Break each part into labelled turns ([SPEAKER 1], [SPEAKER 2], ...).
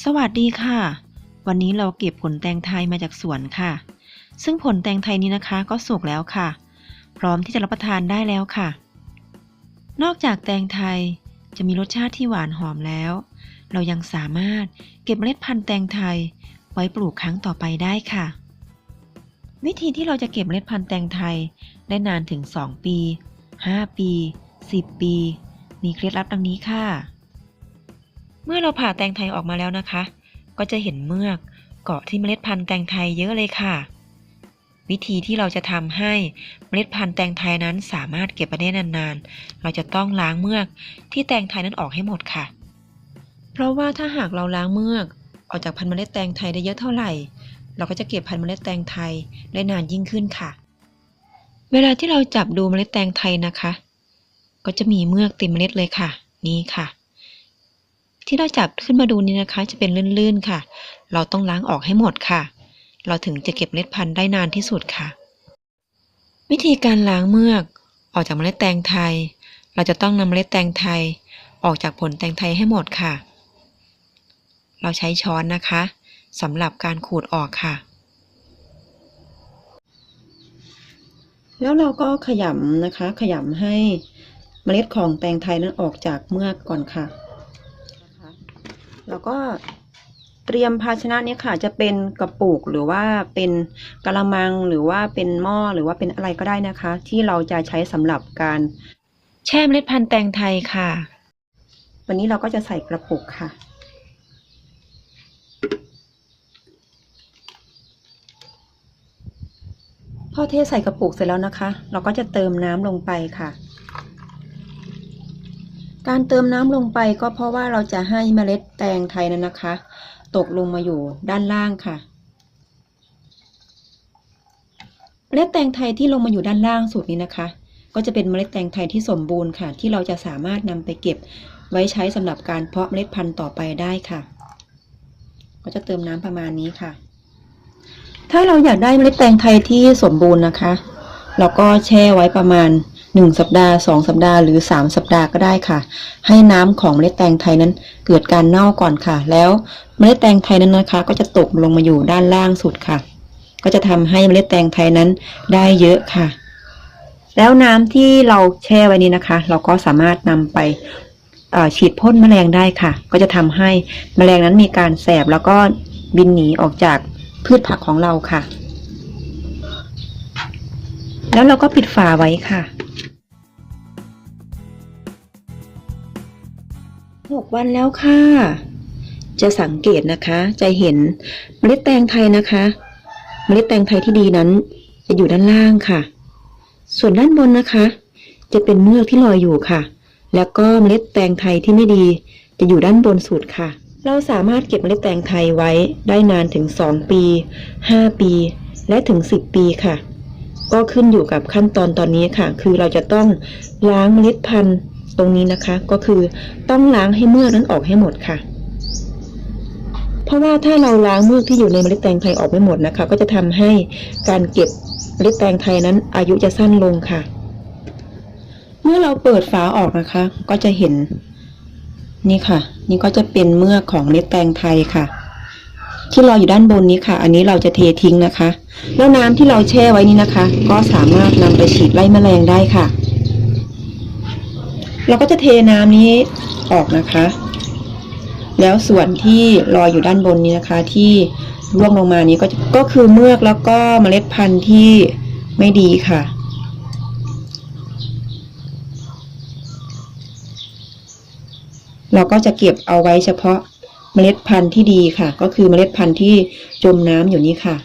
[SPEAKER 1] สวัสดีค่ะ วันนี้เราเก็บผลแตงไทยมาจากสวนค่ะ ซึ่งผลแตงไทยนี้นะคะก็สุกแล้วค่ะ พร้อมที่จะรับประทานได้แล้วค่ะ นอกจากแตงไทยจะมีรสชาติที่หวานหอมแล้ว เรายังสามารถเก็บเมล็ดพันธุ์แตงไทยไว้ปลูกครั้งต่อไปได้ค่ะ วิธีที่เราจะเก็บเมล็ดพันธุ์แตงไทยได้นานถึง 2 ปี 5 ปี 10 ปี มีเคล็ดลับดังนี้ค่ะ เมื่อเราผ่าแตงไทยออกมาแล้วนะคะ ก็จะเห็นเมือกเกาะที่เมล็ดพันธุ์แตงไทยเยอะเลยค่ะ วิธีที่เราจะทำให้เมล็ดพันธุ์แตงไทยนั้นสามารถเก็บไปได้นานๆ เราจะต้องล้างเมือกที่แตงไทยนั้นออกให้หมดค่ะ เพราะว่าถ้าหากเราล้างเมือกออกจากพันธุ์เมล็ดแตงไทยได้เยอะเท่าไหร่ เราก็จะเก็บพันธุ์เมล็ดแตงไทยได้นานยิ่งขึ้นค่ะ เวลาที่เราจับดูเมล็ดแตงไทยนะคะ ก็จะมีเมือกเต็มเมล็ดเลยค่ะ นี่ค่ะ ที่เราจับขึ้นมาดูนี้นะคะ จะเป็นลื่นๆค่ะ เราต้องล้างออกให้หมดค่ะ เราถึงจะเก็บเมล็ดพันธุ์ได้นานที่สุดค่ะ วิธีการล้างเมือกออกจากเมล็ดแตงไทย เราจะต้องนำเมล็ดแตงไทย ออกจากผลแตงไทยให้หมดค่ะ เราใช้ช้อนนะคะสำหรับการขูดออกค่ะ แล้วเราก็ขยำนะคะ ขยำให้เมล็ดของแตงไทยนั้นออกจากเมือกก่อนค่ะนะคะ แล้วก็เตรียมภาชนะนี้ค่ะจะเป็นกระปุกหรือว่าเป็นกระมังหรือว่าเป็นหม้อหรือว่าเป็นอะไรก็ได้นะคะ ที่เราจะใช้สำหรับการแช่เมล็ดพันธุ์แตงไทยค่ะ วันนี้เราก็จะใส่กระปุกค่ะ พอเทใส่กระปุกเสร็จแล้วนะคะ เราก็จะเติมน้ำลงไปค่ะ การเติมน้ำลงไปก็เพราะว่าเราจะให้เมล็ดแตงไทยนั้นนะคะ ตกลงมาอยู่ด้านล่างค่ะเมล็ดแตงไทยที่ลงมาอยู่ด้านล่างสุดนี้นะคะ ก็จะเป็นเมล็ดแตงไทยที่สมบูรณ์ค่ะ ที่เราจะสามารถนำไปเก็บไว้ใช้สำหรับการเพาะเมล็ดพันธุ์ต่อไปได้ค่ะ ก็จะเติมน้ำประมาณนี้ค่ะ ถ้าเราอยากได้เมล็ดแตงไทยที่สมบูรณ์นะคะ เราก็แช่ไว้ประมาณ 1 สัปดาห์ 2 สัปดาห์หรือ 3 สัปดาห์ก็ได้ค่ะ ให้น้ำของเมล็ดแตงไทยนั้นเกิดการเน่าก่อนค่ะ แล้วเมล็ดแตงไทยนั้นนะคะ ก็จะตกลงมาอยู่ด้านล่างสุดค่ะ ก็จะทำให้เมล็ดแตงไทยนั้นได้เยอะค่ะ แล้วน้ำที่เราแช่ไว้นี้นะคะ เราก็สามารถนำไปฉีดพ่นแมลงได้ค่ะ ก็จะทำให้แมลงนั้นมีการแสบแล้วก็บินหนีออกจากพืชผักของเราค่ะ แล้วเราก็ปิดฝาไว้ค่ะ หกวันแล้วค่ะ จะสังเกตนะคะ จะเห็นเมล็ดแตงไทยนะคะ เมล็ดแตงไทยที่ดีนั้น จะอยู่ด้านล่างค่ะ ส่วนด้านบนนะคะ จะเป็นเมือกที่ลอยอยู่ค่ะ แล้วก็เมล็ดแตงไทยที่ไม่ดี จะอยู่ด้านบนสุดค่ะ เราสามารถเก็บเมล็ดแตงไทยไว้ได้นานถึง 2 ปี 5 ปี และถึง 10 ปีค่ะ ก็ขึ้นอยู่กับขั้นตอนตอนนี้ค่ะ คือเราจะต้องล้างเมล็ดพันธุ์ ตรงนี้นะคะก็คือต้องล้างให้เมือกนั้นออกให้หมดค่ะ เพราะว่าถ้าเราล้างเมือกที่อยู่ในเมล็ดแตงไทยออกไม่หมดนะคะ ก็จะทำให้การเก็บเมล็ดแตงไทยนั้นอายุจะสั้นลงค่ะ เมื่อเราเปิดฝาออกนะคะ ก็จะเห็น นี่ค่ะ นี่ก็จะเป็นเมือกของเมล็ดแตงไทยค่ะที่ลอยอยู่ด้านบนนี้ค่ะ อันนี้เราจะเททิ้งนะคะ แล้วน้ำที่เราแช่ไว้นี้นะคะ ก็สามารถนำไปฉีดไล่แมลงได้ค่ะ เราก็จะเทน้ำนี้ออกนะคะ แล้วส่วนที่ลอยอยู่ด้านบนนี้นะคะ ที่ร่วงลงมานี้ก็ก็คือเมือกแล้วก็เมล็ดพันธุ์ที่ไม่ดีค่ะ เราก็จะเก็บเอาไว้เฉพาะเมล็ดพันธุ์ที่ดีค่ะ ก็คือเมล็ดพันธุ์ที่จมน้ำอยู่นี้ค่ะ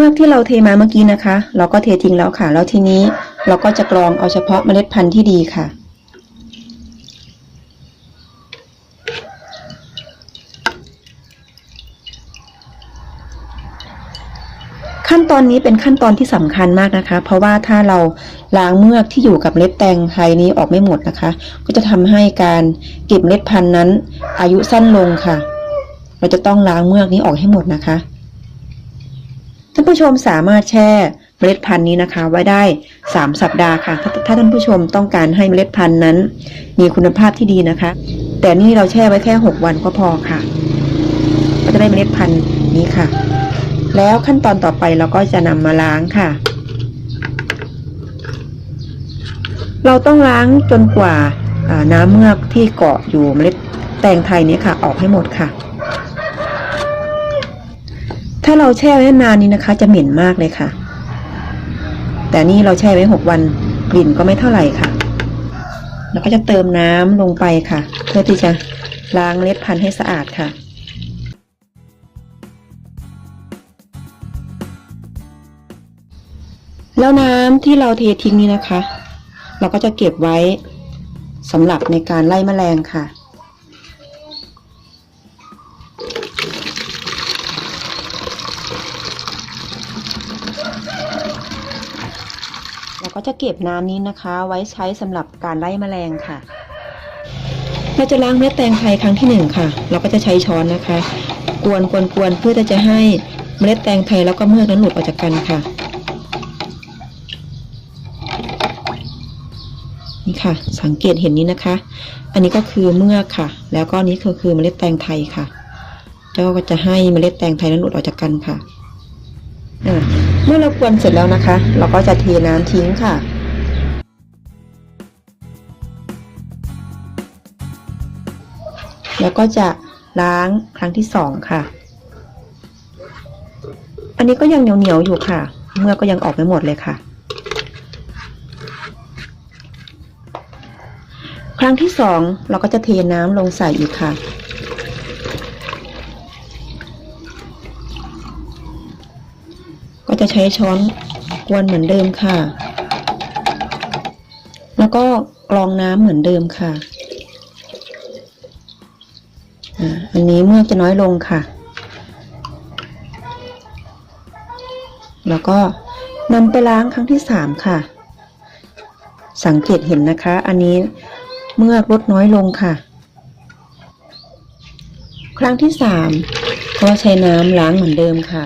[SPEAKER 1] มือกที่เราเทมาเมื่อกี้นะคะ เราก็เททิ้งแล้วค่ะ แล้วทีนี้เราก็จะกรองเอาเฉพาะเมล็ดพันธุ์ที่ดีค่ะ ขั้นตอนนี้เป็นขั้นตอนที่สำคัญมากนะคะ เพราะว่าถ้าเราล้างเมือกที่อยู่กับเมล็ดแตงไทยนี้ออกไม่หมดนะคะ ก็จะทำให้การเก็บเมล็ดพันธุ์นั้น อายุสั้นลงค่ะ เราจะต้องล้างเมือกนี้ออกให้หมดนะคะ ท่านผู้ชมสามารถแช่เมล็ดพันธุ์นี้นะคะ ไว้ได้ 3 สัปดาห์ค่ะถ้าถ้าท่านผู้ชมต้องการให้เมล็ดพันธุ์นั้น มีคุณภาพที่ดีนะคะ แต่นี่เราแช่ไว้แค่ 6 วันก็พอค่ะ ก็จะได้เมล็ดพันธุ์นี้ค่ะ แล้วขั้นตอนต่อไปเราก็จะนำมาล้างค่ะ เราต้องล้างจนกว่าอ่าน้ำเมือกที่เกาะอยู่เมล็ดแตงไทยนี้ค่ะ ออกให้หมดค่ะ ถ้าเราแช่ไว้นานนี้นะคะ จะเหม็นมากเลยค่ะ แต่นี่เราแช่ไว้หกวันกลิ่นก็ไม่เท่าไหร่ค่ะแล้วก็จะเติมน้ำลงไปค่ะ เพื่อที่จะล้างเมล็ดพันธุ์ให้สะอาดค่ะแล้วน้ำที่เราเททิ้งนี้นะคะ เราก็จะเก็บไว้สำหรับในการไล่แมลงค่ะ เรา ก็จะเก็บน้ำนี้นะคะ ไว้ใช้สำหรับการไล่แมลงค่ะ เราจะล้างเม็ดแตงไทยครั้งที่หนึ่งค่ะ เราก็จะใช้ช้อนนะคะ กวนกวนกวนเพื่อที่จะให้เมล็ดแตงไทยแล้วก็เมือกนั้นหลุดออกจากกันค่ะ นี่ค่ะ สังเกตเห็นนี้นะคะ อันนี้ก็คือเมือกค่ะ แล้วก็นี้คือคือเมล็ดแตงไทยค่ะเจ้าก็จะให้เมล็ดแตงไทยนั้นหลุดออกจากกันค่ะอ่า เมื่อเรากวนเสร็จแล้วนะคะ เราก็จะเทน้ำทิ้งค่ะแล้วก็จะล้างครั้งที่สองค่ะ อันนี้ก็ยังเหนียวๆอยู่ค่ะ เมื่อกก็ยังออกไม่หมดเลยค่ะ ครั้งที่สองเราก็จะเทน้ำลงใส่อีกค่ะ ก็จะใช้ช้อนกวนเหมือนเดิมค่ะ แล้วก็กรองน้ำเหมือนเดิมค่ะอันนี้เมื่อกจะน้อยลงค่ะ แล้วก็นำไปล้างครั้งที่สามค่ะ สังเกตเห็นนะคะ อันนี้เมื่อกลดน้อยลงค่ะ ครั้งที่สามก็ใช้น้ำล้างเหมือนเดิมค่ะ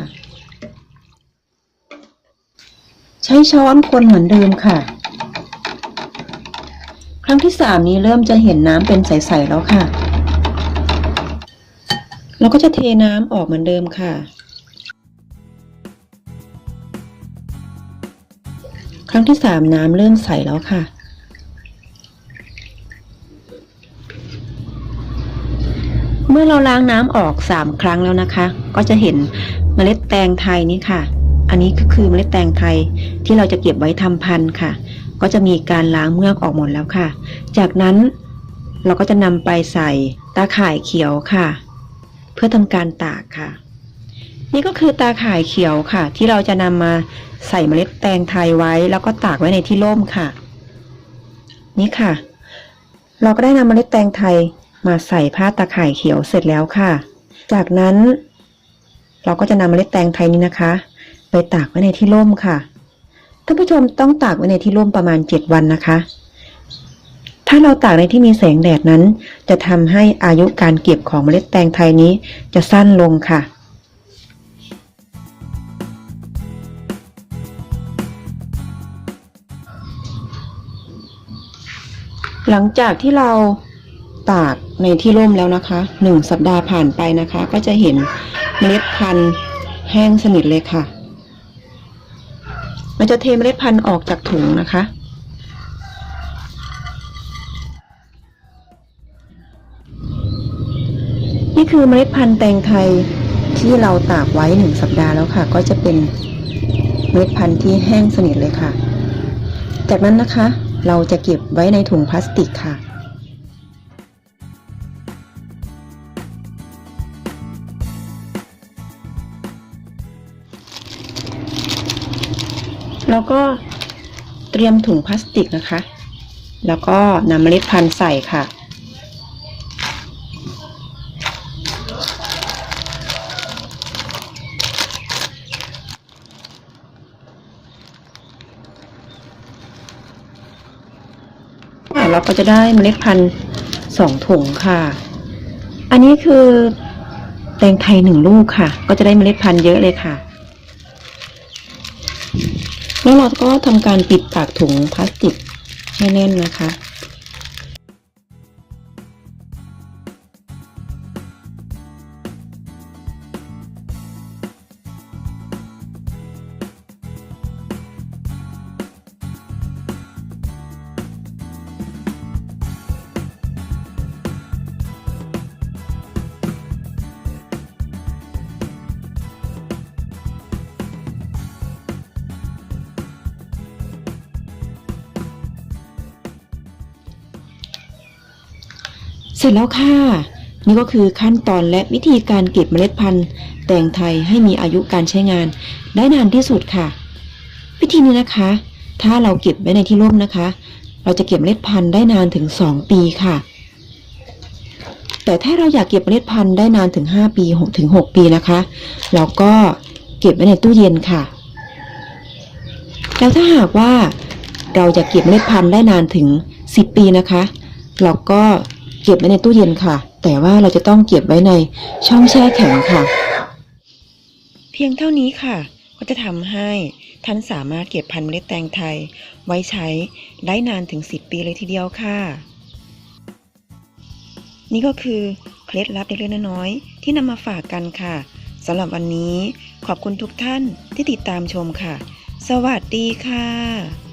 [SPEAKER 1] ใช้ช้อนคนเหมือนเดิมค่ะ ครั้งที่สามนี้เริ่มจะเห็นน้ำเป็นใสๆแล้วค่ะ เราก็จะเทน้ำออกเหมือนเดิมค่ะ ครั้งที่สามน้ำเริ่มใสแล้วค่ะเมื่อเราล้างน้ำออกสามครั้งแล้วนะคะ ก็จะเห็นเมล็ดแตงไทยนี่ค่ะ อันนี้ก็คือเมล็ดแตงไทยที่เราจะเก็บไว้ทำพันธุ์ค่ะ ก็จะมีการล้างเมือกออกหมดแล้วค่ะ จากนั้นเราก็จะนำไปใส่ตาข่ายเขียวค่ะ เพื่อทำการตากค่ะ นี่ก็คือตาข่ายเขียวค่ะ ที่เราจะนำมาใส่เมล็ดแตงไทยไว้ แล้วก็ตากไว้ในที่ร่มค่ะ นี่ค่ะ เราก็ได้นำเมล็ดแตงไทยมาใส่ผ้าตาข่ายเขียวเสร็จแล้วค่ะ จากนั้น เราก็จะนำเมล็ดแตงไทยนี้นะคะ ไปตากไว้ในที่ร่มค่ะท่านผู้ชมต้องตากไว้ในที่ร่มประมาณ 7 วันนะคะ ถ้าเราตากในที่มีแสงแดดนั้น จะทำให้อายุการเก็บของเมล็ดแตงไทยนี้จะสั้นลงค่ะหลังจากที่เราตากในที่ร่มแล้วนะคะหนึ่งสัปดาห์ผ่านไปนะคะ ก็จะเห็นเมล็ดพันธุ์แห้งสนิทเลยค่ะ เราจะเทเมล็ดพันธุ์ออกจากถุงนะคะ นี่คือเมล็ดพันธุ์แตงไทยที่เราตากไว้หนึ่งสัปดาห์แล้วค่ะ ก็จะเป็นเมล็ดพันธุ์ที่แห้งสนิทเลยค่ะ จากนั้นนะคะ เราจะเก็บไว้ในถุงพลาสติกค่ะ แล้วก็เตรียมถุงพลาสติกนะคะ แล้วก็นำเมล็ดพันธุ์ใส่ค่ะ เราก็จะได้เมล็ดพันธุ์สองถุงค่ะ อันนี้คือแตงไทยหนึ่งลูกค่ะ ก็จะได้เมล็ดพันธุ์เยอะเลยค่ะ แล้วเราก็ทำการปิดปากถุงพลาสติกให้แน่นนะคะ ร็จแล้วค่ะ นี่ก็คือขั้นตอนและวิธีการเก็บเมล็ดพันธุ์ แตงไทยให้มีอายุการใช้งาน ได้นานที่สุดค่ะ วิธีนี้นะคะ ถ้าเราเก็บไว้ในที่ร่มนะคะ เราจะเก็บเมล็ดพันธุ์ได้นานถึง 2 ปีค่ะ แต่ถ้าเราอยากเก็บเมล็ดพันธุ์ได้นานถึง 5 ปี6ถึง 6 ปีนะคะ เราก็เก็บไว้ในตู้เย็นค่ะ แล้วถ้าหากว่าเราจะเก็บเมล็ดพันธุ์ได้นานถึง 10 ปีนะคะ เราก็ เก็บไว้ในตู้เย็นค่ะ แต่ว่าเราจะต้องเก็บไว้ในช่องแช่แข็งค่ะ เพียงเท่านี้ค่ะ ก็จะทำให้ท่านสามารถเก็บพันธุ์เมล็ดแตงไทย ไว้ใช้ได้นานถึง 10 ปีเลยทีเดียวค่ะ นี่ก็คือเคล็ดลับเล็กๆน้อยๆที่นำมาฝากกันค่ะสำหรับวันนี้ขอบคุณทุกท่านที่ติดตามชมค่ะ สวัสดีค่ะ